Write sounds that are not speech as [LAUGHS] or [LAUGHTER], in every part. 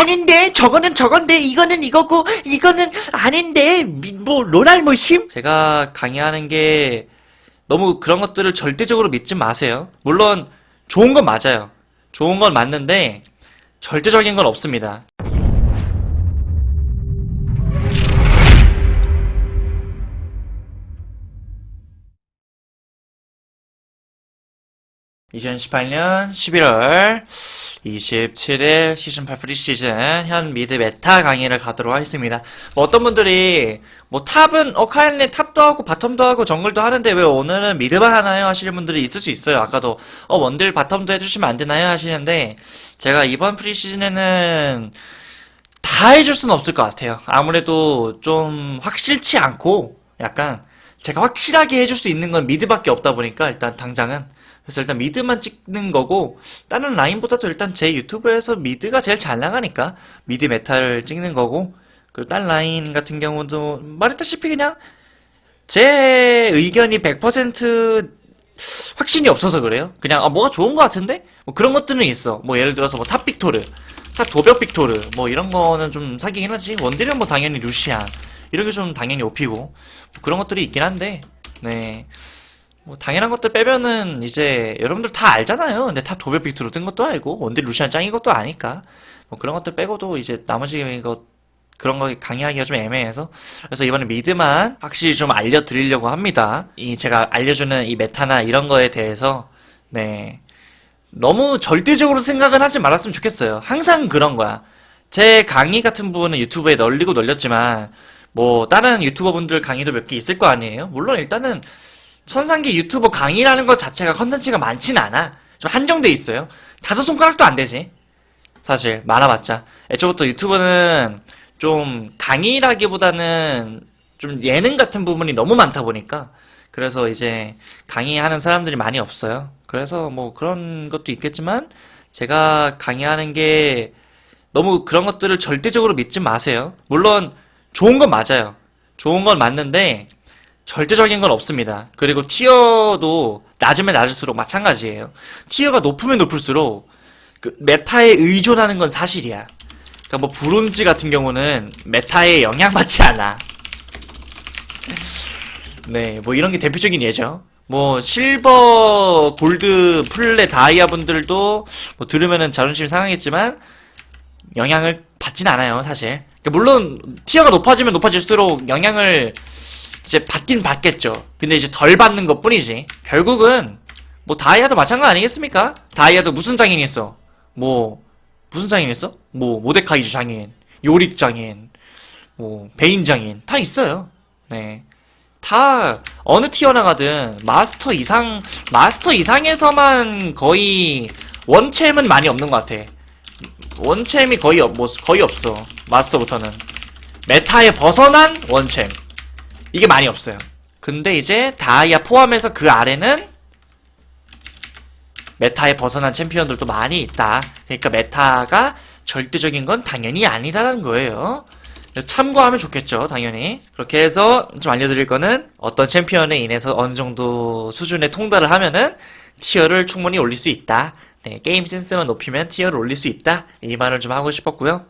아닌데 저거는 저건데 이거는 이거고 이거는 아닌데 미- 뭐 로랄모심? 제가 강의하는 게 너무 그런 것들을 절대적으로 믿지 마세요. 물론 좋은 건 맞아요. 좋은 건 맞는데 절대적인 건 없습니다. (2018년 11월 27일 시즌 8 프리시즌 현 미드 메타 강의를 가도록 하겠습니다. 뭐 어떤 분들이 뭐 탑은 어 카일리 탑도 하고 바텀도 하고 정글도 하는데 왜 오늘은 미드만 하나요 하시는 분들이 있을 수 있어요. 아까도 어 원딜 바텀도 해주시면 안 되나요 하시는데 제가 이번 프리시즌에는 다 해줄 수는 없을 것 같아요. 아무래도 좀 확실치 않고 약간 제가 확실하게 해줄 수 있는 건 미드밖에 없다 보니까 일단 당장은 그래서 일단 미드만 찍는 거고 다른 라인보다도 일단 제 유튜브에서 미드가 제일 잘 나가니까 미드 메타를 찍는 거고 그리고 다른 라인 같은 경우도 말했다시피 그냥 제 의견이 100% 확신이 없어서 그래요. 그냥 아 뭐가 좋은 것 같은데 뭐 그런 것들은 있어. 뭐 예를 들어서 뭐 탑 빅토르, 탑 도벽 빅토르 뭐 이런 거는 좀 사기긴 하지. 원딜은 뭐 당연히 루시안 이렇게 좀 당연히 오피고 뭐 그런 것들이 있긴 한데 네. 뭐 당연한 것들 빼면은 이제 여러분들 다 알잖아요. 근데 탑 도벽 빅토르 뜬 것도 알고 원딜 루시안 짱인 것도 아니까 뭐 그런 것들 빼고도 이제 나머지 이거 그런 거 강의하기가 좀 애매해서 그래서 이번에 미드만 확실히 좀 알려드리려고 합니다. 이 제가 알려주는 이 메타나 이런 거에 대해서 네 너무 절대적으로 생각을 하지 말았으면 좋겠어요. 항상 그런 거야. 제 강의 같은 부분은 유튜브에 널리고 널렸지만 뭐 다른 유튜버 분들 강의도 몇 개 있을 거 아니에요. 물론 일단은 천상계 유튜버 강의라는 것 자체가 컨텐츠가 많진 않아. 좀 한정돼 있어요. 다섯 손가락도 안 되지. 사실 많아봤자 애초부터 유튜브는 좀 강의라기보다는 좀 예능 같은 부분이 너무 많다 보니까 그래서 이제 강의하는 사람들이 많이 없어요. 그래서 뭐 그런 것도 있겠지만 제가 강의하는 게 너무 그런 것들을 절대적으로 믿지 마세요. 물론 좋은 건 맞아요. 좋은 건 맞는데 절대적인 건 없습니다. 그리고 티어도 낮으면 낮을수록 마찬가지예요. 티어가 높으면 높을수록 그 메타에 의존하는 건 사실이야. 그러니까 뭐 브론즈 같은 경우는 메타에 영향받지 않아. 네, 뭐 이런 게 대표적인 예죠. 뭐 실버, 골드, 플레, 다이아 분들도 뭐 들으면은 자존심 상하겠지만 영향을 받진 않아요, 사실. 그러니까 물론 티어가 높아지면 높아질수록 영향을 이제 받긴 받겠죠. 근데 이제 덜 받는 것 뿐이지. 결국은 뭐 다이아도 마찬가지 아니겠습니까? 다이아도 무슨 장인 있어? 뭐 무슨 장인 있어? 뭐 모데카이즈 장인, 요릭 장인, 뭐 베인 장인 다 있어요. 네. 다 어느 티어 나 가든 마스터 이상 마스터 이상에서만 거의 원챔은 많이 없는 것 같아. 원챔이 거의 없, 뭐 거의 없어. 마스터부터는 메타에 벗어난 원챔 이게 많이 없어요. 근데 이제 다이아 포함해서 그 아래는 메타에 벗어난 챔피언들도 많이 있다. 그러니까 메타가 절대적인 건 당연히 아니라는 거예요. 참고하면 좋겠죠, 당연히. 그렇게 해서 좀 알려드릴 거는 어떤 챔피언에 인해서 어느 정도 수준에 통달을 하면은 티어를 충분히 올릴 수 있다. 네, 게임 센스만 높이면 티어를 올릴 수 있다. 이 말을 좀 하고 싶었고요.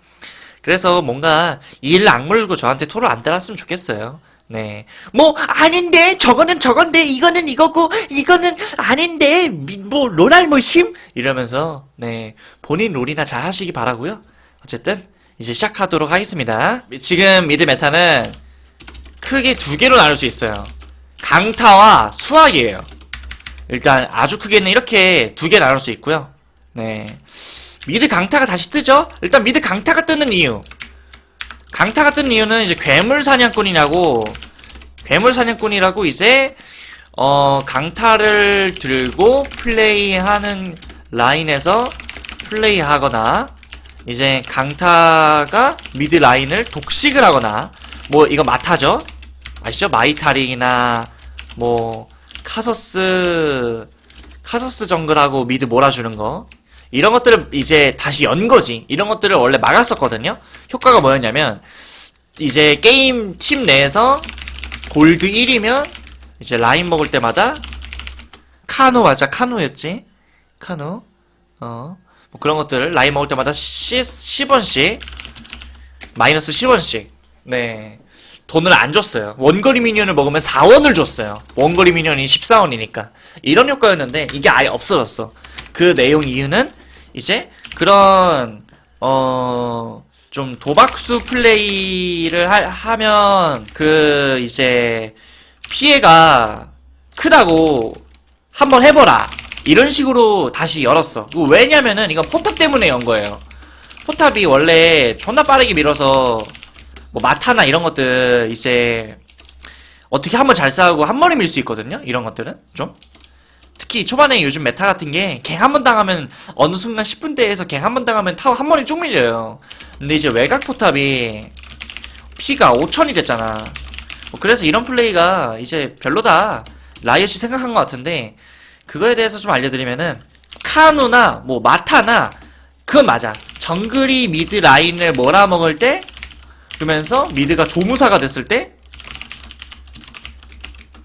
그래서 뭔가 이일 악물고 저한테 토를 안 달았으면 좋겠어요. 네. 뭐 아닌데 저거는 저건데 이거는 이거고 이거는 아닌데 미- 뭐 로랄모심? 이러면서 네 본인 롤이나 잘 하시기 바라고요. 어쨌든 이제 시작하도록 하겠습니다. 지금 미드 메타는 크게 두 개로 나눌 수 있어요. 강타와 수학이에요. 일단 아주 크게는 이렇게 두 개 나눌 수 있고요. 네 미드 강타가 다시 뜨죠. 일단 미드 강타가 뜨는 이유. 강타가 뜨는 이유는 이제 괴물 사냥꾼이라고 괴물 사냥꾼이라고 이제 어 강타를 들고 플레이하는 라인에서 플레이하거나 이제 강타가 미드 라인을 독식을 하거나 뭐 이거 마타죠 아시죠 마이타릭이나 뭐 카서스 카서스 정글하고 미드 몰아주는 거. 이런 것들을 이제 다시 연 거지. 이런 것들을 원래 막았었거든요. 효과가 뭐였냐면 이제 게임 팀 내에서 골드 1이면 이제 라인 먹을 때마다 카노 맞아. 카노였지? 카노 어. 뭐 그런 것들을 라인 먹을 때마다 10, 10원씩 마이너스 10원씩. 네 돈을 안 줬어요. 원거리 미니언을 먹으면 4원을 줬어요. 원거리 미니언이 14원이니까. 이런 효과였는데 이게 아예 없어졌어. 그 내용 이유는 이제 그런 어... 좀 도박수 플레이를 하, 면그 이제 피해가 크다고 한번 해보라. 이런 식으로 다시 열었어. 그거 왜냐면은 이건 포탑 때문에 연 거예요. 포탑이 원래 존나 빠르게 밀어서 뭐 마타나 이런 것들 이제 어떻게 한 번 잘 싸우고 한 번에 밀 수 있거든요? 이런 것들은 좀? 특히 초반에 요즘 메타 같은 게 갱 한 번 당하면 어느 순간 10분대에서 갱 한 번 당하면 타워 한 번에 쭉 밀려요. 근데 이제 외곽 포탑이 피가 5000이 됐잖아. 뭐 그래서 이런 플레이가 이제 별로다. 라이엇이 생각한 것 같은데 그거에 대해서 좀 알려드리면은 카누나 뭐 마타나 그건 맞아. 정글이 미드 라인을 몰아먹을 때 그러면서 미드가 조무사가 됐을 때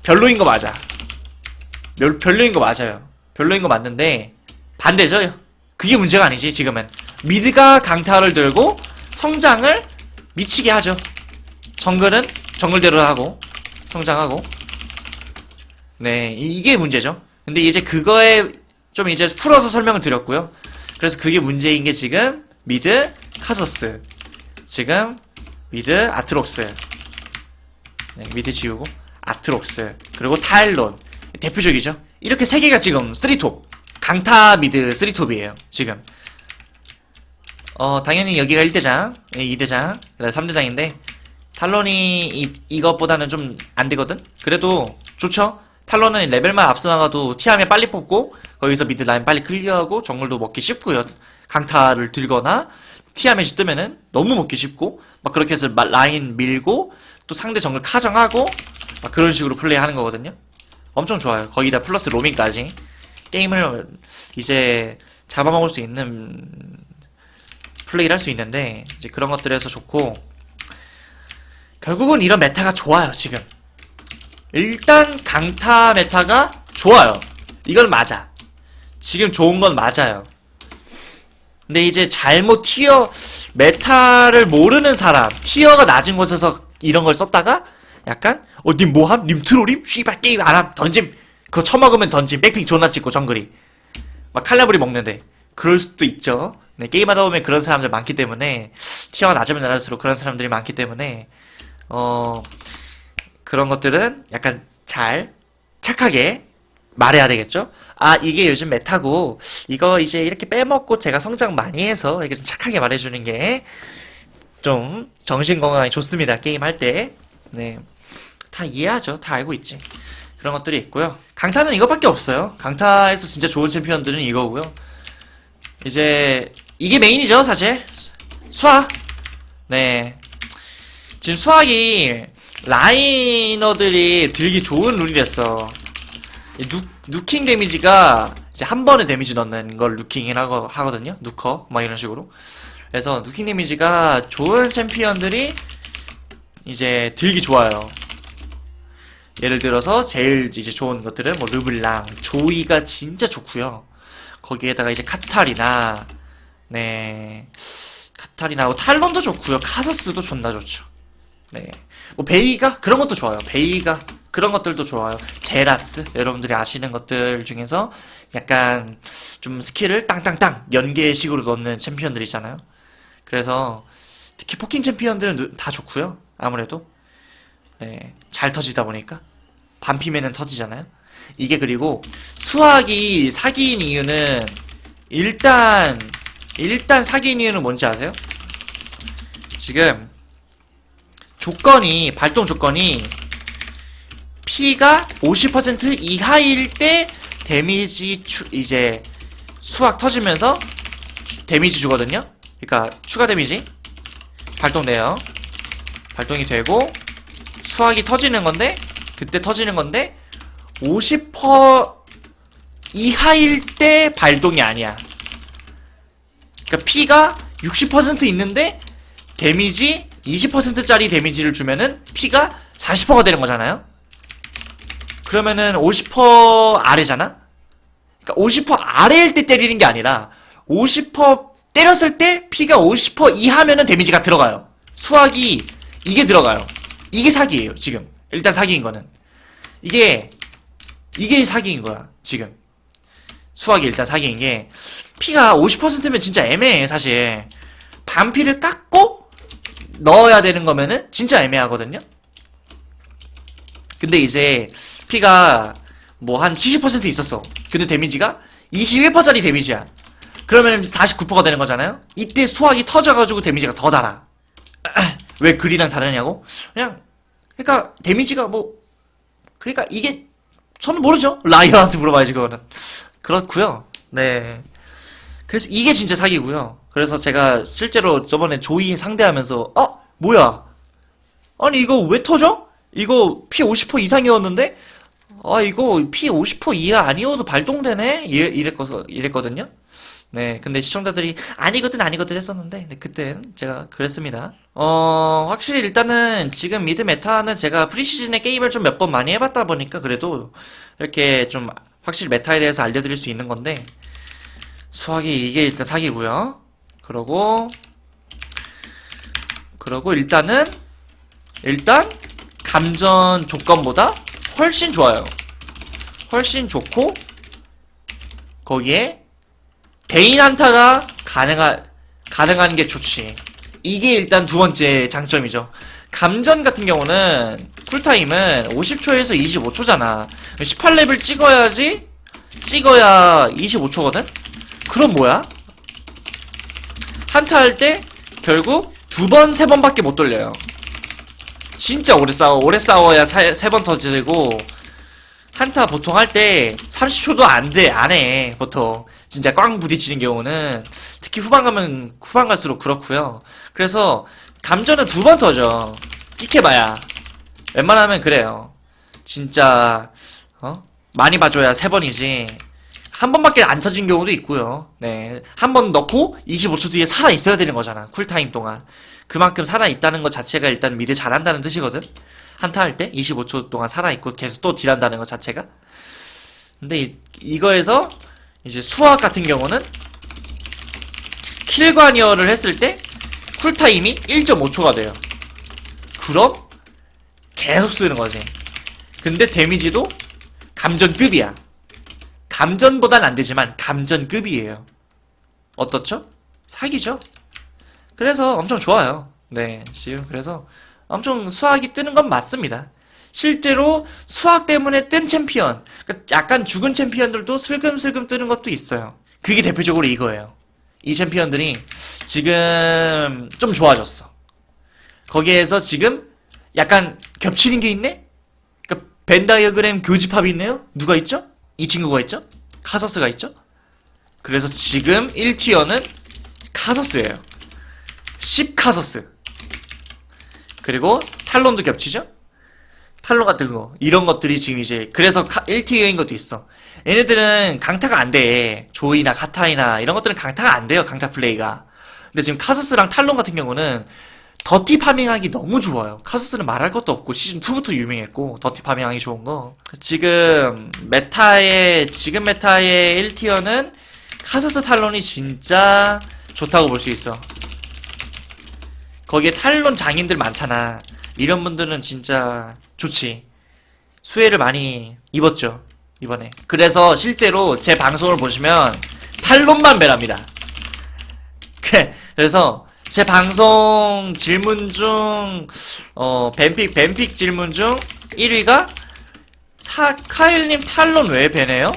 별로인 거 맞아. 별, 별로인 거 맞아요. 별로인 거 맞는데 반대죠. 그게 문제가 아니지 지금은. 미드가 강타를 들고 성장을 미치게 하죠. 정글은 정글대로 하고 성장하고. 네 이- 이게 문제죠. 근데 이제 그거에 좀 이제 풀어서 설명을 드렸고요. 그래서 그게 문제인 게 지금 미드 카서스. 지금 미드 아트록스. 네, 미드 지우고 아트록스. 그리고 타일론. 대표적이죠. 이렇게 세 개가 지금 3톱. 강타 미드 3톱이에요 지금. 어 당연히 여기가 1대장 2대장 그다음 3대장인데 탈론이 이, 이것보다는 좀 안되거든? 그래도 좋죠? 탈론은 레벨만 앞서 나가도 티하면 빨리 뽑고 거기서 미드 라인 빨리 클리어하고 정글도 먹기 쉽고요. 강타를 들거나 티아멧이 뜨면은 너무 먹기 쉽고 막 그렇게 해서 마- 라인 밀고 또 상대 정글 카정하고 막 그런 식으로 플레이하는 거거든요. 엄청 좋아요. 거기다 플러스 로밍까지. 게임을 이제 잡아먹을 수 있는 플레이를 할 수 있는데 이제 그런 것들에서 좋고 결국은 이런 메타가 좋아요 지금. 일단 강타 메타가 좋아요. 이건 맞아. 지금 좋은 건 맞아요 근데 이제 잘못 티어 메타를 모르는 사람 티어가 낮은 곳에서 이런 걸 썼다가 약간 어님 뭐함? 님 트롤임? 씨발 게임 안함. 던짐. 그거 처먹으면 던짐. 백핑 존나 찍고 정글이. 막 칼라브리 먹는데. 그럴 수도 있죠. 네, 게임하다 보면 그런 사람들 많기 때문에 티어가 낮으면 낮을수록 그런 사람들이 많기 때문에 어 그런 것들은 약간 잘 착하게 말해야 되겠죠? 아 이게 요즘 메타고 이거 이제 이렇게 빼먹고 제가 성장 많이 해서 이렇게 좀 착하게 말해주는 게 좀 정신 건강에 좋습니다 게임 할 때. 네. 다 이해하죠. 다 알고 있지. 그런 것들이 있고요. 강타는 이것밖에 없어요. 강타에서 진짜 좋은 챔피언들은 이거고요. 이제 이게 메인이죠, 사실. 수학. 네. 지금 수학이 라이너들이 들기 좋은 룰이 됐어. 이 누, 누킹 데미지가 이제 한 번에 데미지 넣는 걸 하거, 하거든요. 누커. 막 이런 식으로. 그래서 누킹 데미지가 좋은 챔피언들이 이제 들기 좋아요. 예를 들어서 제일 이제 좋은 것들은 뭐 르블랑, 조이가 진짜 좋고요. 거기에다가 이제 카탈이나 네 카탈이나 뭐 탈론도 좋고요. 카서스도 존나 좋죠. 네. 뭐 베이가 그런 것도 좋아요. 베이가 그런 것들도 좋아요. 제라스 여러분들이 아시는 것들 중에서 약간 좀 스킬을 땅땅땅 연계식으로 넣는 챔피언들이잖아요. 그래서 특히 포킹 챔피언들은 누- 다 좋고요. 아무래도 네, 잘 터지다 보니까 반피면은 터지잖아요. 이게 그리고 수학이 사기인 이유는 일단 일단 사기인 이유는 뭔지 아세요? 지금 조건이 발동 조건이 피가 50% 이하일 때 데미지 추, 이제 수학 터지면서 추- 데미지 주거든요. 그러니까 추가 데미지 발동돼요. 발동이 되고 수학이 터지는 건데 그때 터지는 건데 50% 이하일 때 발동이 아니야. 그러니까 피가 60% 있는데 데미지 20%짜리 데미지를 주면은 피가 40%가 되는 거잖아요. 그러면은 50% 아래잖아. 그러니까 50% 아래일 때 때리는 게 아니라 50% 때렸을 때 피가 50% 이하면은 데미지가 들어가요. 수학이 이게 들어가요. 이게 사기예요, 지금. 일단 사기인 거는. 이게 이게 사기인 거야, 지금. 수학이 일단 사기인 게 피가 50%면 진짜 애매해, 사실. 반피를 깎고 넣어야 되는 거면은 진짜 애매하거든요. 근데 이제 피가 뭐 한 70% 있었어. 근데 데미지가 21%짜리 데미지야. 그러면 49%가 되는 거잖아요? 이때 수학이 터져가지고 데미지가 더 달아. [CLEARS THROAT] 왜 글이랑 다르냐고? 그냥, 그니까, 데미지가 뭐, 그니까 이게, 저는 모르죠. 라이언한테 물어봐야지, 그거는. 그렇구요 네. 그래서 이게 진짜 사기고요 그래서 제가 실제로 저번에 조이 상대하면서, 어? 뭐야? 아니, 이거 왜 터져? 이거 피 50% 이상이었는데? 아, 이거 피 50% 이하 아니어도 발동되네? 이래, 이랬거, 이랬거든요? 네, 근데 시청자들이 아니거든, 아니거든 했었는데, 네, 그땐 제가 그랬습니다. 어, 확실히 일단은 지금 미드 메타는 제가 프리시즌에 게임을 좀 몇 번 많이 해봤다 보니까 그래도 이렇게 좀 확실히 메타에 대해서 알려드릴 수 있는 건데, 수학이 이게 일단 사기고요 그러고, 그러고 일단은, 일단, 감전 조건보다 훨씬 좋아요. 훨씬 좋고, 거기에 대인 한타가 가능한 가능한 게 좋지. 이게 일단 두 번째 장점이죠. 감전 같은 경우는 쿨타임은 50초에서 25초잖아. 18레벨 찍어야지 찍어야 25초거든. 그럼 뭐야? 한타 할 때 결국 두 번, 세 번밖에 못 돌려요. 진짜 오래 싸워. 오래 싸워야 세 번 터지고 한타 보통 할 때 30초도 안 돼, 안 해, 보통. 진짜 꽝 부딪히는 경우는, 특히 후반 가면, 후반 갈수록 그렇고요 그래서, 감전은 두 번 터져. 끽해봐야. 웬만하면 그래요. 진짜, 어? 많이 봐줘야 세 번이지. 한 번밖에 안 터진 경우도 있고요. 네. 한 번 넣고 25초 뒤에 살아 있어야 되는 거잖아. 쿨타임 동안. 그만큼 살아 있다는 것 자체가 일단 미드 잘한다는 뜻이거든. 한타 할 때 25초 동안 살아 있고 계속 또 딜한다는 것 자체가. 근데 이, 이거에서 이제 수학 같은 경우는 킬관이어를 했을 때 쿨타임이 1.5초가 돼요. 그럼 계속 쓰는 거지. 근데 데미지도 감전급이야. 감전보단 안 되지만 감전급이에요. 어떻죠? 사기죠? 그래서 엄청 좋아요. 네, 지금 그래서 엄청 수학이 뜨는 건 맞습니다. 실제로 수학 때문에 뜬 챔피언, 그러니까 약간 죽은 챔피언들도 슬금슬금 뜨는 것도 있어요. 그게 대표적으로 이거예요. 이 챔피언들이 지금 좀 좋아졌어. 거기에서 지금 약간 겹치는 게 있네? 그러니까 벤다이어그램 교집합이 있네요? 누가 있죠? 이 친구가 있죠? 카서스가 있죠? 그래서 지금 1티어는 카서스예요. 10카서스. 그리고 탈론도 겹치죠? 탈론 같은 거. 이런 것들이 지금 이제, 그래서 1티어인 것도 있어. 얘네들은 강타가 안 돼. 조이나 카타이나 이런 것들은 강타가 안 돼요. 강타 플레이가. 근데 지금 카서스랑 탈론 같은 경우는 더티 파밍하기 너무 좋아요. 카서스는 말할 것도 없고 시즌 2부터 유명했고 더티 파밍하기 좋은 거. 지금 메타의 지금 메타의 1티어는 카서스 탈론이 진짜 좋다고 볼 수 있어. 거기에 탈론 장인들 많잖아. 이런 분들은 진짜 좋지. 수혜를 많이 입었죠. 이번에. 그래서 실제로 제 방송을 보시면 탈론만 배랍니다. [LAUGHS] 그래서 제 방송 질문 중, 어, 뱀픽, 뱀픽 질문 중 1위가 타, 카일님 탈론 왜 배네요?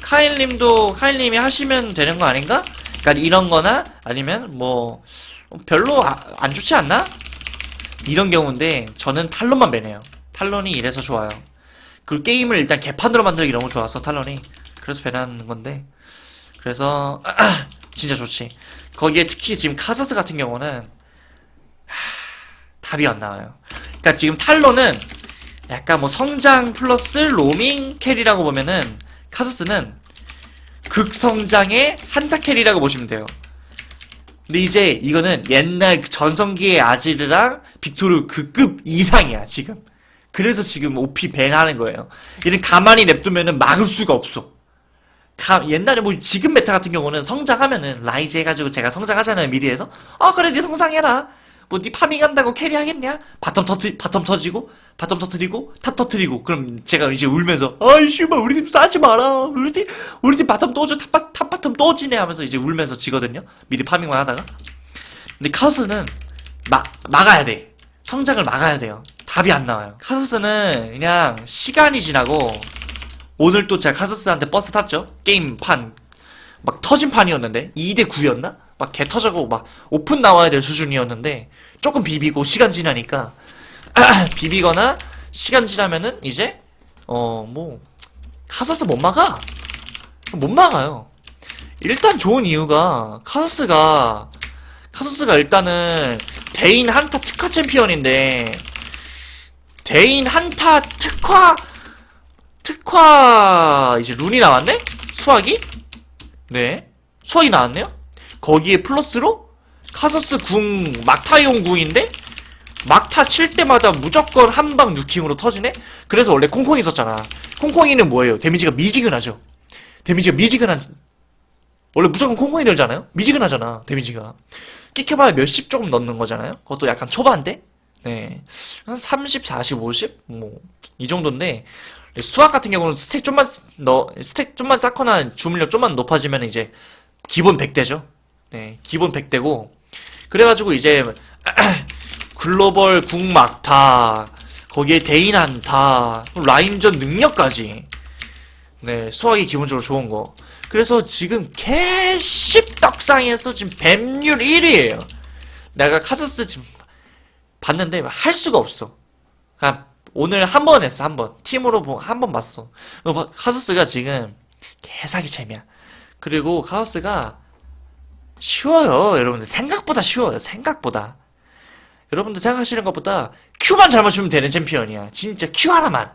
카일님도, 카일님이 하시면 되는 거 아닌가? 그니까 이런 거나 아니면 뭐, 별로 아- 안 좋지 않나? 이런 경우인데 저는 탈론만 배네요. 탈론이 이래서 좋아요. 그리고 게임을 일단 개판으로 만들기 너무 좋아서 탈론이 그래서 배나는 건데 그래서 [CLEARS THROAT] 진짜 좋지. 거기에 특히 지금 카서스 같은 경우는 하, 답이 안 나와요. 그러니까 지금 탈론은 약간 뭐 성장 플러스 로밍 캐리라고 보면은 카서스는 극성장의 한타 캐리라고 보시면 돼요. 근데 이제 이거는 옛날 그 전성기의 아지르랑 빅토르 그 급 이상이야 지금. 그래서 지금 OP 밴하는 거예요. 얘는 가만히 냅두면은 막을 수가 없어. 가- 옛날에 뭐 지금 메타 같은 경우는 성장하면은 라이즈 해가지고 제가 성장하잖아요 미드에서. 아 그래 네 성장해라. 뭐 네 파밍한다고 캐리하겠냐? 바텀 터트 바텀 터지고 바텀 터트리고 탑 터트리고. 그럼 제가 이제 울면서 아이 씨발 우리 팀 싸지 마라. 우리 팀 우리 팀 바텀 또져 탑, 바- 탑 바텀 또 지네 하면서 이제 울면서 지거든요. 미드 파밍만 하다가. 근데 카스는 막 막아야 돼. 성장을 막아야 돼요. 답이 안 나와요. 카스는 그냥 시간이 지나고 오늘 또 제가 카스스한테 버스 탔죠? 게임판. 막 터진 판이었는데? 2대 9였나? 막 개 터져고 막 오픈 나와야 될 수준이었는데, 조금 비비고 시간 지나니까, [CLEARS THROAT] 비비거나 시간 지나면은 이제, 어, 뭐, 카서스 못 막아. 못 막아요. 일단 좋은 이유가, 카서스가, 카서스가 일단은 대인 한타 특화 챔피언인데, 대인 한타 특화 특화 이제 룬이 나왔네? 수학이? 네. 수학이 나왔네요? 거기에 플러스로 카서스 궁 막타이온 궁인데 막타 칠 때마다 무조건 한방 누킹으로 터지네? 그래서 원래 콩콩이 있었잖아. 콩콩이는 뭐예요? 데미지가 미지근하죠. 데미지가 미지근한 원래 무조건 콩콩이 들잖아요? 미지근하잖아, 데미지가. 끼켜봐야 몇십 조금 넣는 거잖아요? 그것도 약간 초반대? 네. 한 30, 40, 50? 뭐, 이 정도인데, 수학 같은 경우는 스택 좀만 넣, 스택 좀만 쌓거나 주물력 좀만 높아지면 이제, 기본 100대죠? 네, 기본 100대고, 그래가지고 이제, [CLEARS THROAT] 글로벌 국막타, 거기에 대인 한타, 라인전 능력까지, 네, 수학이 기본적으로 좋은 거. 그래서 지금 개씹 떡상에서 지금 뱀률 1위에요. 내가 카서스 지금 봤는데 할 수가 없어. 그냥 오늘 한 번 했어, 한 번. 팀으로 한 번 봤어. 봐, 카서스가 지금 개사기 챔이야. 그리고 카서스가 쉬워요, 여러분들. 생각보다 쉬워요, 생각보다. 여러분들 생각하시는 것보다 Q만 잘 맞추면 되는 챔피언이야. 진짜 Q 하나만.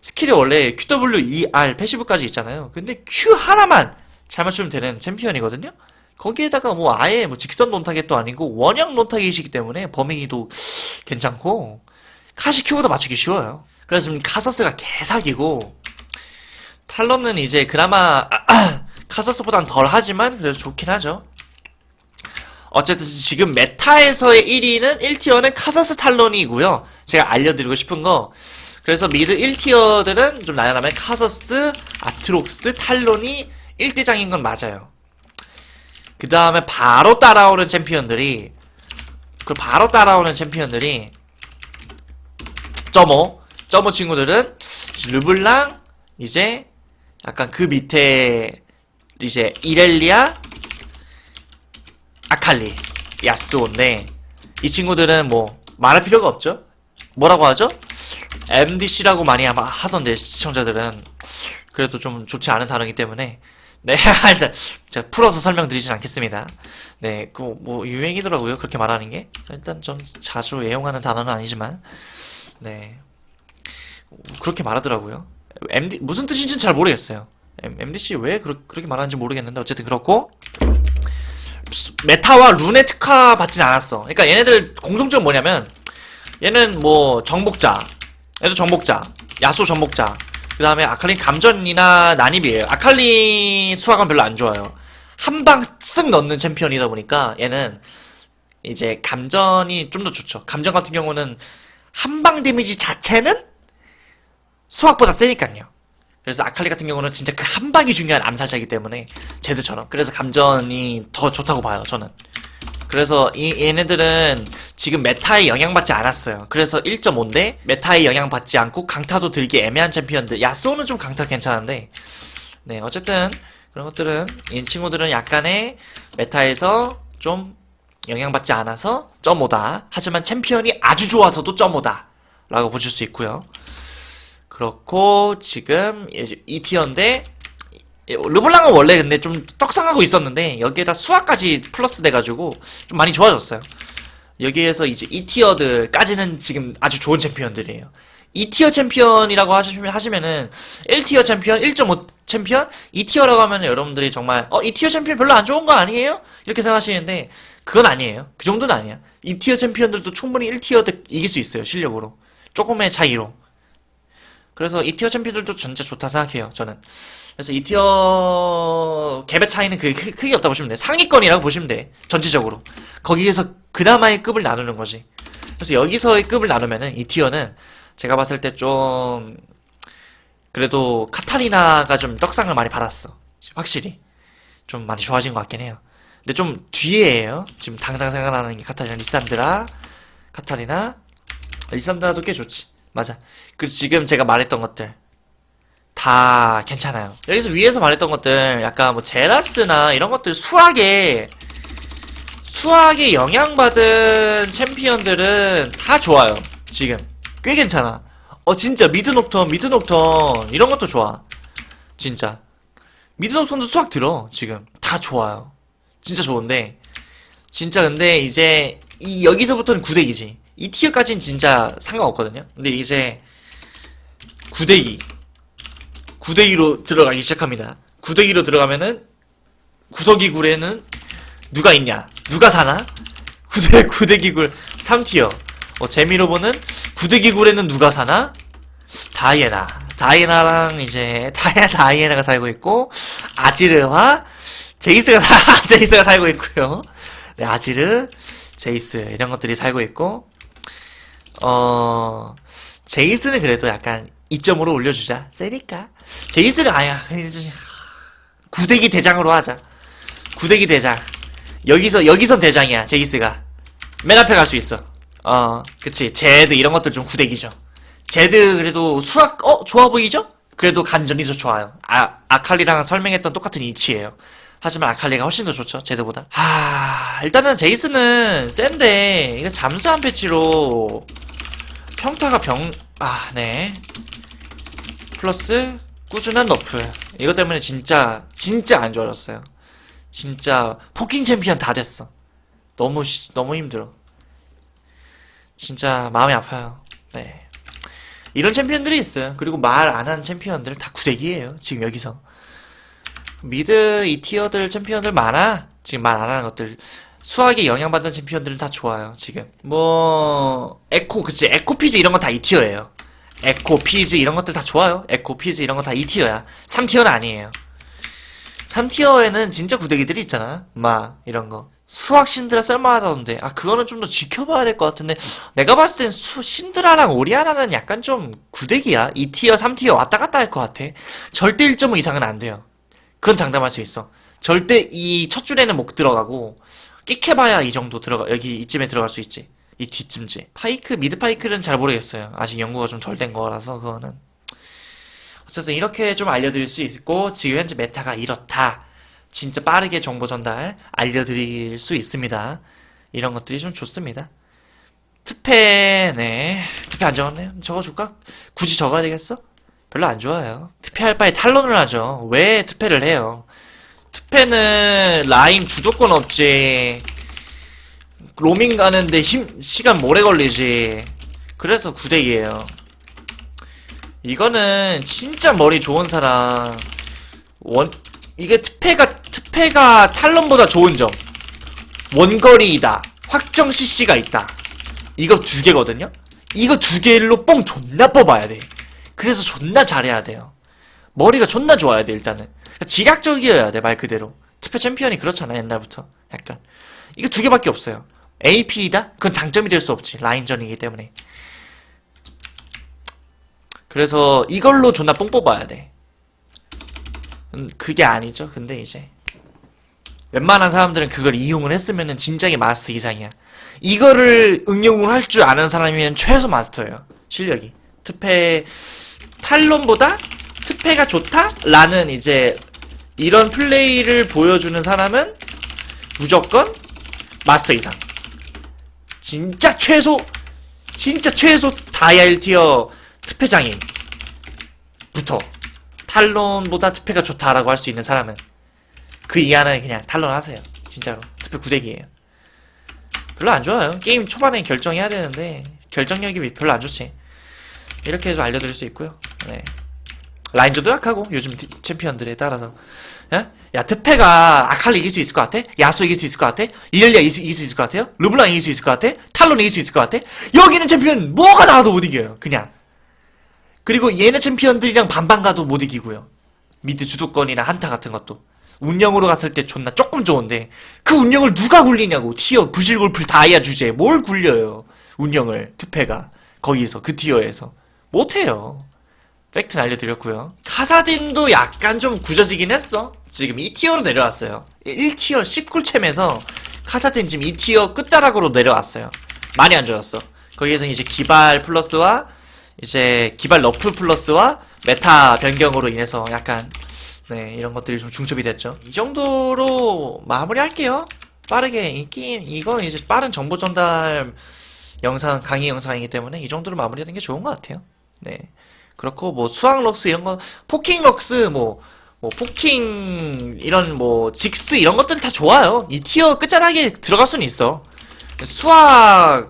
스킬이 원래 QW, ER, 패시브까지 있잖아요. 근데 Q 하나만 잘 맞추면 되는 챔피언이거든요? 거기에다가 뭐 아예 뭐 직선 논타겟도 아니고 원형 논타겟이기 때문에 범위도 괜찮고 카시 Q보다 맞추기 쉬워요. 그래서 지금 카서스가 개사기고 탈론은 이제 그나마 [CLEARS THROAT] 카서스보단 덜 하지만 그래도 좋긴 하죠. 어쨌든 지금 메타에서의 1위는 1티어는 카서스 탈론이고요. 제가 알려드리고 싶은 거 그래서 미드 1티어들은 좀 나열하면 카서스, 아트록스, 탈론이 1대장인 건 맞아요. 그 다음에 바로 따라오는 챔피언들이 그 바로 따라오는 챔피언들이 점오 점오 친구들은 르블랑 이제 약간 그 밑에 이제 이렐리아 아칼리 야스오인데 이 친구들은 뭐 말할 필요가 없죠? 뭐라고 하죠? MDC라고 많이 아마 하던데 시청자들은. 그래도 좀 좋지 않은 단어이기 때문에. 네 [LAUGHS] 일단 제가 풀어서 설명드리진 않겠습니다. 네, 그 뭐 유행이더라고요 그렇게 말하는 게. 일단 전 자주 애용하는 단어는 아니지만 네 그렇게 말하더라고요. MD 무슨 뜻인지는 잘 모르겠어요. MDC 왜 그러, 그렇게 말하는지 모르겠는데 어쨌든 그렇고 수- 메타와 룬의 특화 받진 않았어. 그러니까 얘네들 공통점 뭐냐면 얘는 뭐 정복자, 얘도 정복자, 야수 정복자. 그 다음에 아칼린 감전이나 난입이에요. 아칼린 수학은 별로 안 좋아요. 한 방 쓱 넣는 챔피언이다 보니까 얘는 이제 감전이 좀 더 좋죠. 감전 같은 경우는 한방 데미지 자체는 수학보다 세니까요. 그래서 아칼리 같은 경우는 진짜 그 한 방이 중요한 암살자이기 때문에 제드처럼. 그래서 감전이 더 좋다고 봐요 저는. 그래서 이 얘네들은 지금 메타에 영향받지 않았어요. 그래서 1.5인데 메타에 영향받지 않고 강타도 들기 애매한 챔피언들. 야스오는 좀 강타 괜찮은데. 네 어쨌든 그런 것들은 이 친구들은 약간의 메타에서 좀 영향받지 않아서 점오다 하지만 챔피언이 아주 좋아서도 점오다 라고 보실 수 있고요 그렇고 지금 이제 2티어인데 르블랑은 원래 근데 좀 떡상하고 있었는데 여기에다 수학까지 플러스 돼가지고 좀 많이 좋아졌어요. 여기에서 이제 2티어들까지는 지금 아주 좋은 챔피언들이에요. 2티어 챔피언이라고 하시면, 하시면은 1티어 챔피언, 1.5 챔피언, 2티어라고 하면 여러분들이 정말 어 2티어 챔피언 별로 안 좋은 거 아니에요? 이렇게 생각하시는데 그건 아니에요. 그 정도는 아니야. 2티어 챔피언들도 충분히 1티어 이길 수 있어요. 실력으로. 조금의 차이로. 그래서 2티어 챔피들도 진짜 좋다 생각해요, 저는. 그래서 2티어 갭의 차이는 그 크- 크게 없다고 보시면 돼. 상위권이라고 보시면 돼. 전체적으로. 거기에서 그나마의 급을 나누는 거지. 그래서 여기서의 급을 나누면은 2티어는 제가 봤을 때 좀 그래도 카타리나가 좀 떡상을 많이 받았어. 확실히. 좀 많이 좋아진 것 같긴 해요. 근데 좀 뒤에예요. 지금 당장 생각나는 게 카타리나, 리산드라, 카타리나, 리산드라도 꽤 좋지. 맞아. 그리고 지금 제가 말했던 것들 다 괜찮아요. 여기서 위에서 말했던 것들 약간 뭐 제라스나 이런 것들 수학에 수학에 영향받은 챔피언들은 다 좋아요. 지금 꽤 괜찮아. 어 진짜 미드 녹턴, 미드 녹턴 이런 것도 좋아. 진짜 미드 녹턴도 수학 들어 지금 다 좋아요. 진짜 좋은데 진짜 근데 이제 이 여기서부터는 구대기지. 이 티어까지는 진짜 상관없거든요. 근데 이제 구대기 구대기로 들어가기 시작합니다. 구대기로 들어가면은 구석이 굴에는 누가 있냐? 누가 사나? [LAUGHS] 구대 구대기 굴 3티어. 어, 재미로 보는 구대기 굴에는 누가 사나? 다이애나. 다이애나랑 이제 다이아 [LAUGHS] 다이애나가 살고 있고 아지르와 제이스가 사, [LAUGHS] 제이스가 살고 있고요. 네, 아지르, 제이스 이런 것들이 살고 있고 어 제이스는 그래도 약간 2점으로 올려주자. 세니까. 제이스는 아야. 구대기 대장으로 하자. 구대기 대장. 여기서 여기선 대장이야. 제이스가. 맨 앞에 갈 수 있어. 어, 그치. 제드 이런 것들 좀 구대기죠. 제드 그래도 수학 어 좋아 보이죠? 그래도 간전이 더 좋아요. 아 아칼리랑 설명했던 똑같은 이치예요. 하지만 아칼리가 훨씬 더 좋죠. 제드보다. 하 일단은 제이스는 센데 이건 잠수 한 패치로 평타가 병, 아, 네. 플러스 꾸준한 너프. 이것 때문에 진짜, 진짜 안 좋아졌어요. 진짜 포킹 챔피언 다 됐어. 너무, 시- 너무 힘들어. 진짜 마음이 아파요. 네. 이런 챔피언들이 있어요. 그리고 말 안 한 챔피언들 다 구대기예요. 지금 여기서. 미드 이 티어들 챔피언들 많아. 지금 말 안 하는 것들. 수학에 영향받는 챔피언들은 다 좋아요, 지금. 뭐, 에코, 그치. 에코 피즈 이런 건 다 2티어예요. 에코, 피즈 이런 것들 다 좋아요. 에코, 피즈 이런 거다 2티어야. 3티어는 아니에요. 3티어에는 진짜 구대기들이 있잖아. 막, 이런 거. 수학 신드라 쓸만하다던데. 아, 그거는 좀 더 지켜봐야 될 것 같은데. 내가 봤을 땐 수, 신드라랑 오리아나는 약간 좀 구대기야. 2티어, 3티어 왔다 갔다 할 것 같아. 절대 1.5 이상은 안 돼요. 그건 장담할 수 있어. 절대 이 첫 줄에는 못 들어가고, 끽해봐야 이 정도 들어가, 여기 이쯤에 들어갈 수 있지. 이 뒤쯤지. 파이크, 미드 파이크는 잘 모르겠어요. 아직 연구가 좀 덜 된 거라서, 그거는. 어쨌든 이렇게 좀 알려드릴 수 있고, 지금 현재 메타가 이렇다. 진짜 빠르게 정보 전달 알려드릴 수 있습니다. 이런 것들이 좀 좋습니다. 특패, 네. 특패 안 적었네요. 적어줄까? 굳이 적어야 되겠어? 별로 안 좋아요. 특패할 바에 탈론을 하죠. 왜 특패를 해요? 특패는 라인 주도권 없지. 로밍 가는데 힘, 시간 오래 걸리지. 그래서 구대기예요. 이거는 진짜 머리 좋은 사람. 원, 이게 특패가, 특패가 탈론보다 좋은 점. 원거리이다. 확정 CC가 있다. 이거 두 개거든요? 이거 두 개로 뽕 존나 뽑아야 돼. 그래서 존나 잘해야 돼요. 머리가 존나 좋아야 돼, 일단은. 그러니까 지략적이어야 돼, 말 그대로. 특패 챔피언이 그렇잖아, 옛날부터. 약간. 이거 두 개밖에 없어요. AP이다? 그건 장점이 될 수 없지. 라인전이기 때문에. 그래서 이걸로 존나 뽕 뽑아야 돼. 음, 그게 아니죠. 근데 이제. 웬만한 사람들은 그걸 이용을 했으면은 진작에 마스터 이상이야. 이거를 응용을 할 줄 아는 사람이면 최소 마스터예요. 실력이. 특패, 탈론보다 특패가 좋다? 라는 이제 이런 플레이를 보여주는 사람은 무조건 마스터 이상. 진짜 최소, 진짜 최소 다이아 1티어 특패 장인. 부터. 탈론보다 특패가 좋다라고 할 수 있는 사람은 그 이하는 그냥 탈론 하세요. 진짜로. 특패 구대기예요. 별로 안 좋아요. 게임 초반에 결정해야 되는데 결정력이 별로 안 좋지. 이렇게 해서 알려드릴 수 있고요. 네. 라인전도 약하고 요즘 티- 챔피언들에 따라서 야, 야 특패가 아칼리 이길 수 있을 것 같아? 야수 이길 수 있을 것 같아? 이렐리아 이길 수, 이길 수 있을 것 같아요? 르블랑 이길 수 있을 것 같아? 탈론 이길 수 있을 것 같아? 여기는 챔피언 뭐가 나와도 못 이겨요 그냥 그리고 얘네 챔피언들이랑 반반 가도 못 이기고요. 미드 주도권이나 한타 같은 것도. 운영으로 갔을 때 존나 조금 좋은데 그 운영을 누가 굴리냐고 티어 부실골풀 다이아 주제에 뭘 굴려요 운영을 특패가 거기서 그 티어에서 못해요 팩트는 알려드렸고요 카사딘도 약간 좀 굳어지긴 했어 지금 2티어로 내려왔어요 1티어 10쿨챔에서 카사딘 지금 2티어 끝자락으로 내려왔어요 많이 안 좋았어 거기에서 이제 기발 플러스와 이제 기발 러프 플러스와 메타 변경으로 인해서 약간 네, 이런 것들이 좀 중첩이 됐죠. 이 정도로 마무리할게요. 빠르게 이 게임 이건 이제 빠른 정보 전달 영상 강의 영상이기 때문에 이 정도로 마무리하는 게 좋은 것 같아요. 네. 그렇고 뭐 수학 럭스 이런 거 포킹 럭스 뭐 뭐 포킹 이런 뭐 직스 이런 것들은 다 좋아요. 이 티어 끝자락에 들어갈 수는 있어. 수학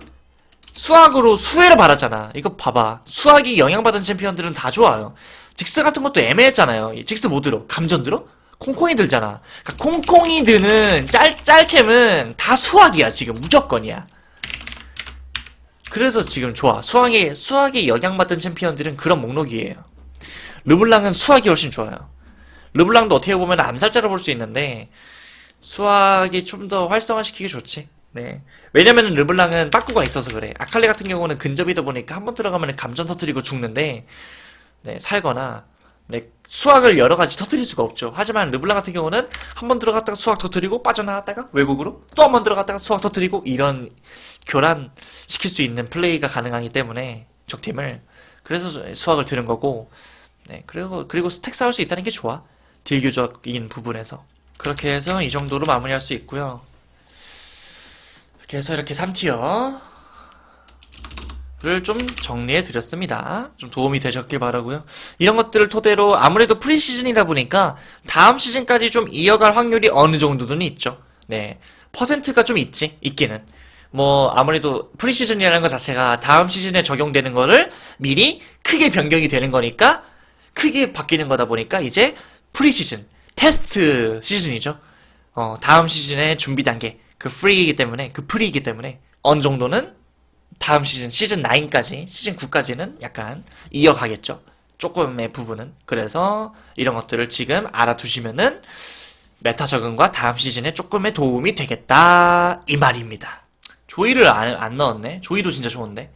수학으로 수혜를 받았잖아. 이거 봐봐. 수학이 영향받은 챔피언들은 다 좋아요. 직스 같은 것도 애매했잖아요. 이 직스 뭐 들어? 감전 들어? 콩콩이 들잖아. 그러니까 콩콩이 드는 짤, 짤챔은 다 수학이야, 지금. 무조건이야. 그래서 지금 좋아. 수학에, 수학에 영향받은 챔피언들은 그런 목록이에요. 르블랑은 수학이 훨씬 좋아요. 르블랑도 어떻게 보면 암살자로 볼 수 있는데, 수학이 좀 더 활성화시키기 좋지. 네. 왜냐면은 르블랑은 빠꾸가 있어서 그래. 아칼리 같은 경우는 근접이다 보니까 한 번 들어가면 감전 터뜨리고 죽는데, 네, 살거나, 네, 수학을 여러 가지 터뜨릴 수가 없죠. 하지만 르블랑 같은 경우는 한 번 들어갔다가 수학 터뜨리고 빠져나왔다가 외국으로 또 한 번 들어갔다가 수학 터뜨리고 이런 교란 시킬 수 있는 플레이가 가능하기 때문에 적팀을 그래서 수학을 들은 거고, 네, 그리고 그리고 스택 쌓을 수 있다는 게 좋아. 딜교적인 부분에서 그렇게 해서 이 정도로 마무리할 수 있고요. 해서 이렇게 3티어 를 좀 정리해 드렸습니다. 좀 도움이 되셨길 바라고요. 이런 것들을 토대로 아무래도 프리시즌이다 보니까 다음 시즌까지 좀 이어갈 확률이 어느 정도는 있죠. 네. 퍼센트가 좀 있지. 있기는. 뭐 아무래도 프리시즌이라는 것 자체가 다음 시즌에 적용되는 거를 미리 크게 변경이 되는 거니까 크게 바뀌는 거다 보니까 이제 프리시즌, 테스트 시즌이죠. 어, 다음 시즌의 준비 단계, 그 프리이기 때문에, 그 프리이기 때문에 어느 정도는 다음 시즌, 시즌 9까지, 시즌 9까지는 약간 이어가겠죠. 조금의 부분은. 그래서 이런 것들을 지금 알아두시면은 메타 적응과 다음 시즌에 조금의 도움이 되겠다. 이 말입니다. 조이를 안, 안 넣었네. 조이도 진짜 좋은데.